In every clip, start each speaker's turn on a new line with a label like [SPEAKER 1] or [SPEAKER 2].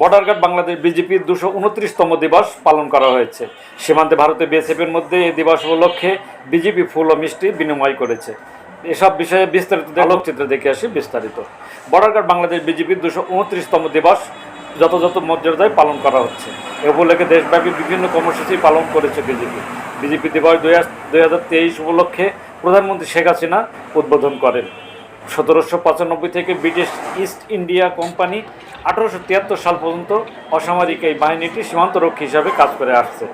[SPEAKER 1] Border guard Bangladesh বিজেপির দুশো উনত্রিশতম দিবস পালন করা হয়েছে। সীমান্তে ভারতে বিএসএফের মধ্যে এই দিবস উপলক্ষে বিজেপি ফুল ও মিষ্টি বিনিময় করেছে। এসব বিষয়ে বিস্তারিত আলোকচিত্রে দেখে আসি বিস্তারিত। বর্ডার গার্ড বাংলাদেশ বিজেপির দুশো উনত্রিশতম দিবস যথাযথ মর্যাদায় পালন করা হচ্ছে। এ উপলক্ষে দেশব্যাপী বিভিন্ন কর্মসূচি পালন করেছে বিজেপি। বিজেপি দিবস দুই হাজার তেইশ উপলক্ষে প্রধানমন্ত্রী শেখ হাসিনা উদ্বোধন করেন। সতেরোশো পঁচানব্বই থেকে ব্রিটিশ ইস্ট ইন্ডিয়া কোম্পানি আঠারোশো তিয়াত্তর সাল পর্যন্ত অসামরিক এই বাহিনীটি সীমান্তরক্ষী হিসাবে কাজ করে আসছে।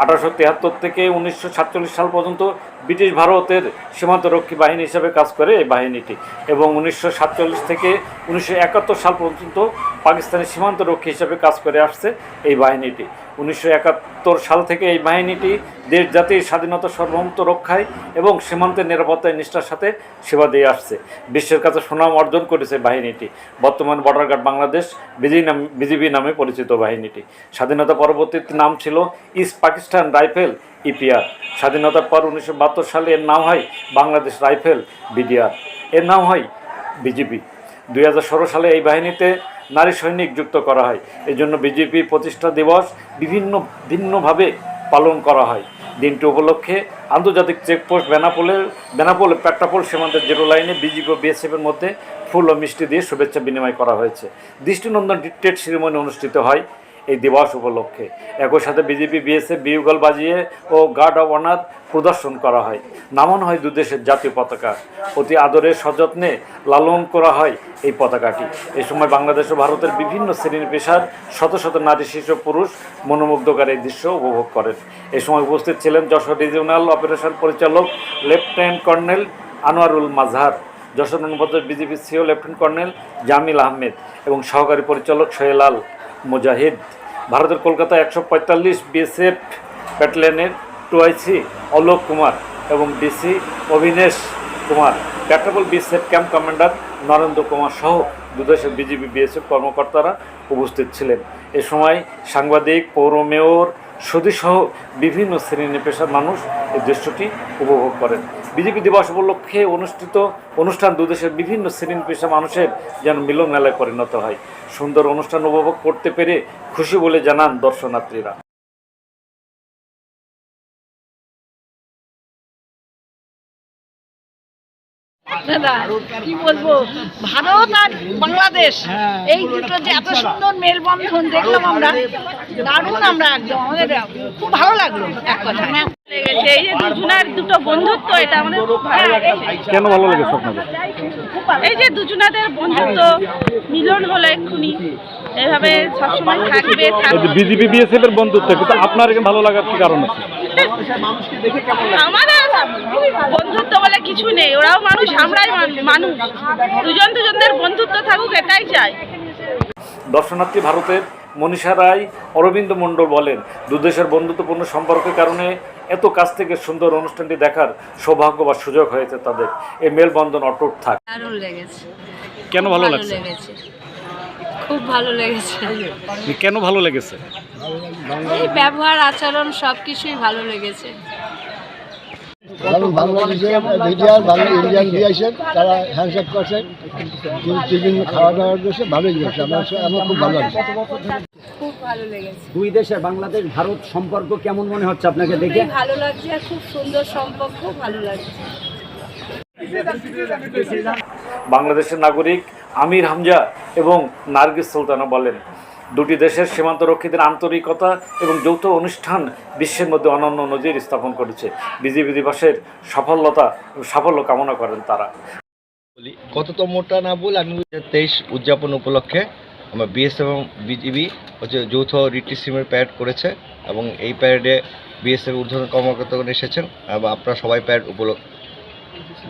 [SPEAKER 1] আঠারোশো তিয়াত্তর থেকে উনিশশো সাতচল্লিশ সাল পর্যন্ত ব্রিটিশ ভারতের সীমান্তরক্ষী বাহিনী হিসাবে কাজ করে এই বাহিনীটি এবং উনিশশো সাতচল্লিশ থেকে উনিশশো একাত্তর সাল পর্যন্ত পাকিস্তানের সীমান্তরক্ষী হিসাবে কাজ করে আসছে এই বাহিনীটি। উনিশশো একাত্তর সাল থেকে এই বাহিনীটি দেশ জাতির স্বাধীনতা সার্বভৌমত্ব রক্ষায় এবং সীমান্তের নিরাপত্তায় নিষ্ঠার সাথে সেবা দিয়ে আসছে। বিশ্বের কাছে সুনাম অর্জন করেছে বাহিনীটি। বর্তমান বর্ডার গার্ড বাংলাদেশ বিজিবি নাম, বিজিবি নামে পরিচিত বাহিনীটি। স্বাধীনতা পরবর্তী নাম ছিল ইস্ট পাকিস্তান রাইফেল ইপিআর স্বাধীনতার পর উনিশশো বাহাত্তর সালে এর নাম হয় বাংলাদেশ রাইফেল বিডিআর এর নাম হয় বিজিবি। দুই হাজার ষোলো সালে এই বাহিনীতে নারী সৈনিক যুক্ত করা হয়। এই জন্য বিজেপি প্রতিষ্ঠা দিবস বিভিন্ন ভিন্নভাবে পালন করা হয়। দিনটি উপলক্ষে আন্তর্জাতিক চেকপোস্ট, বেনাপোলে, বেনাপোল পেট্রাপোল সীমান্তের জিরো লাইনে বিজেপি ও বিএসএফের মধ্যে ফুল ও মিষ্টি দিয়ে শুভেচ্ছা বিনিময় করা হয়েছে। দৃষ্টিনন্দন ডিটেট সিরিমনি অনুষ্ঠিত হয়। এই দিবস উপলক্ষে। একই সাথে বিজেপি, বিএসএফ বিউগল বাজিয়ে ও গার্ড অব অনার প্রদর্শন করা হয়। নামানো হয় দুদেশের জাতীয় পতাকা। অতি আদরের সযত্নে লালন করা হয় এই পতাকাটি। এই সময় বাংলাদেশ ও ভারতের বিভিন্ন শ্রেণির পেশার শত শত নারী, শিশু পুরুষ মনোমুগ্ধকার এই দৃশ্য উপভোগ করেন। এই সময় উপস্থিত ছিলেন যশোর রিজিওনাল অপারেশন পরিচালক লেফটেন্যান্ট কর্নেল আনোয়ারুল মাজহার যশোর অনুবাদের BJP CO lieutenant colonel Jamil Ahmed এবং সহকারী পরিচালক সোহেলাল মুজাহিদ। ভারতের কলকাতা একশো পঁয়তাল্লিশ BSF ব্যাটালিয়নের two I C Alok Kumar এবং DC Abhinesh Kumar. Petrapole BSF camp commander Narendra Kumar সহ দুদেশের বিজেপি বিএসএফ কর্মকর্তারা উপস্থিত ছিলেন। এ সময় সাংবাদিক, পৌর মেয়র সহ বিভিন্ন শ্রেণি পেশার মানুষ এই দৃশ্যটি উপভোগ করেন। বিজেপি দিবস উপলক্ষে অনুষ্ঠিত অনুষ্ঠান দুদেশের বিভিন্ন শ্রেণি পেশা মানুষের যেন মিলন মেলায় পরিণত হয়। সুন্দর অনুষ্ঠান উপভোগ করতে পেরে খুশি বলে জানান দর্শনার্থীরা।
[SPEAKER 2] দাদা কি বলব? ভারত আর বাংলাদেশ এই দুটো যে এত সুন্দর মেলবন্ধন দেখলাম আমরা দারুণ আমরা একদম। আমাদের খুব ভালো লাগল এক কথা
[SPEAKER 3] এই যে দুজনার দুটো বন্ধুত্ব এটা আমাদের খুব ভালো লেগেছে।
[SPEAKER 1] কেন ভালো লেগেছে আপনাদের?
[SPEAKER 3] এই যে দুজনাদের বন্ধুত্ব মিলন হলো এক্ষুনি। এভাবে সবসময় থাকবে থাকবে।
[SPEAKER 1] বিজেপি বিএসএফ এর বন্ধুত্ব কিন্তু আপনার ভালো লাগার কি কারণ আছে?
[SPEAKER 3] আমাদের বন্ধুত্ব বলে কিছু নেই ওরাও মানুষ আমরাই মানুষ। দুজন দুজনদের বন্ধুত্ব থাকুক এটাই চাই।
[SPEAKER 1] দর্শনার্থী ভারতের মনীষা রায় অরবিন্দ মণ্ডল বলেন দুদেশের বন্ধুত্বপূর্ণ সম্পর্কের কারণে এত কাছ থেকে সুন্দর অনুষ্ঠানটি দেখার সৌভাগ্য বা সুযোগ হয়েছে তাদের। এই মেলবন্ধন অটুট থাক। কেন ভালো লেগেছে।
[SPEAKER 4] খুব ভালো লেগেছে।
[SPEAKER 1] কেন ভালো লেগেছে?
[SPEAKER 4] এই ব্যবহার আচরণ সব কিছুই ভালো লেগেছে।
[SPEAKER 5] কারণ বাংলাদেশের মিডিয়ার বাংলা ইন্ডিয়ান দিয়েছেন তারা হ্যান্ডশেক করছেন টিফিন খাওয়া দাওয়ার দেশে ভালোই গেছে আমার আমার খুব ভালো লাগছে।
[SPEAKER 4] খুব ভালো লেগেছে।
[SPEAKER 6] দুই দেশের বাংলাদেশ ভারত সম্পর্ক কেমন মনে হচ্ছে আপনাকে দেখে?
[SPEAKER 4] ভালো লাগছে খুব সুন্দর সম্পর্ক ভালো লাগছে।
[SPEAKER 1] বাংলাদেশের নাগরিক আমির হামজা এবং নার্গিস সুলতানা বলেন। দুটি দেশের সীমান্তরক্ষীদের আন্তরিকতা এবং যৌথ অনুষ্ঠান বিশ্বের মধ্যে অনন্য নজির স্থাপন করেছে। বিজেপি দিবসের সফলতা সাফল্য কামনা করেন তারা।
[SPEAKER 7] বলি, কততমটা না বল, আমি তেইশ উদযাপন উপলক্ষে আমার বিএস এবং বিজিবি হচ্ছে যৌথ রিটি সিমের প্যারেড করেছে এবং এই প্যারেডে বিএসএফ ঊর্ধ্বতন কর্মকর্তাগণ এসেছেন এবং আপনারা সবাই প্যারেড উপলক্ষ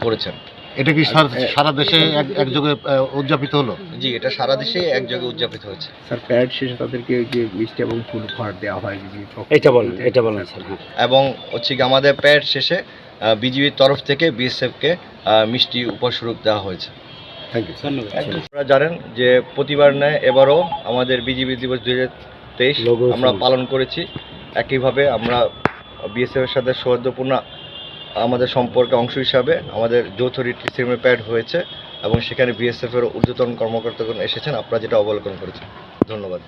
[SPEAKER 7] করেছেন।
[SPEAKER 5] এটা কি সারা- সারা দেশে এক- একযোগে উদযাপিত হলো?
[SPEAKER 7] জি এটা সারা দেশে একযোগে উদযাপিত হয়েছে।
[SPEAKER 8] স্যার প্যারেড শেষে তাদেরকে যে মিষ্টি এবং ফুল উপহার দেওয়া হয়
[SPEAKER 1] এটা বলেন এটা বলেন স্যার
[SPEAKER 7] এবং হচ্ছে কি আমাদের প্যারেড শেষে বিজিবির তরফ থেকে বিএসএফকে মিষ্টি উপস্বরূপ দেওয়া হয়েছে।
[SPEAKER 8] থ্যাংক ইউ
[SPEAKER 7] আপনারা জানেন যে প্রতিবার ন্যায় এবারও আমাদের বিজিবি দিবস দুই হাজার তেইশ আমরা পালন করেছি। একইভাবে আমরা বিএসএফ এর সাথে সৌহার্দ্যপূর্ণ আমাদের সম্পর্কে অংশ হিসাবে আমাদের যৌথ রিট্রিট প্যাড হয়েছে এবং সেখানে বিএসএফের ঊর্ধ্বতন কর্মকর্তাগণ এসেছেন। আপনারা যেটা অবলোকন করেছেন। ধন্যবাদ।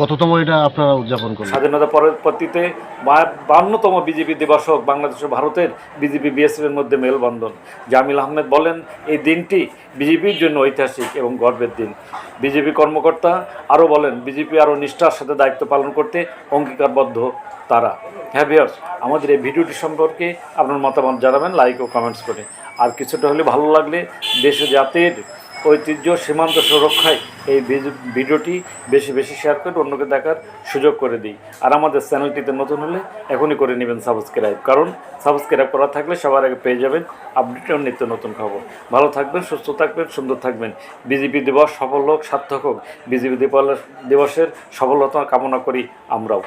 [SPEAKER 5] কততম এটা আপনারা উদযাপন করলেন?
[SPEAKER 1] স্বাধীনতা পরবর্তীতে বান্নতম বিজেপি দিবস হোক, বাংলাদেশ ও ভারতের বিজেপি বিএসএফ এর মধ্যে মেলবন্ধন। জামিল আহমেদ বলেন, এই দিনটি বিজেপির জন্য ঐতিহাসিক এবং গর্বের দিন। বিজেপি কর্মকর্তা আরও বলেন, বিজেপি আরও নিষ্ঠার সাথে দায়িত্ব পালন করতে অঙ্গীকারবদ্ধ তারা। হ্যাঁ ভিউয়ার্স আমাদের এই ভিডিওটি সম্পর্কে আপনার মতামত জানাবেন লাইক ও কমেন্টস করে। আর কিছুটা হলে ভালো লাগলে দেশ জাতির ঐতিহ্য সীমান্ত সুরক্ষায় এই ভিডিওটি বেশি বেশি শেয়ার করে অন্যকে দেখার সুযোগ করে দিই। আর আমাদের চ্যানেলটিতে নতুন হলে এখনই করে নেবেন সাবস্ক্রাইব কারণ সাবস্ক্রাইব করা থাকলে সবার আগে পেয়ে যাবেন আপডেট নিত্য নতুন খবর। ভালো থাকবেন, সুস্থ থাকবেন, সুন্দর থাকবেন। বিজেপি দিবস সফল হোক, সার্থক হোক। বিজেপি দিবসের সফলতা কামনা করি আমরাও।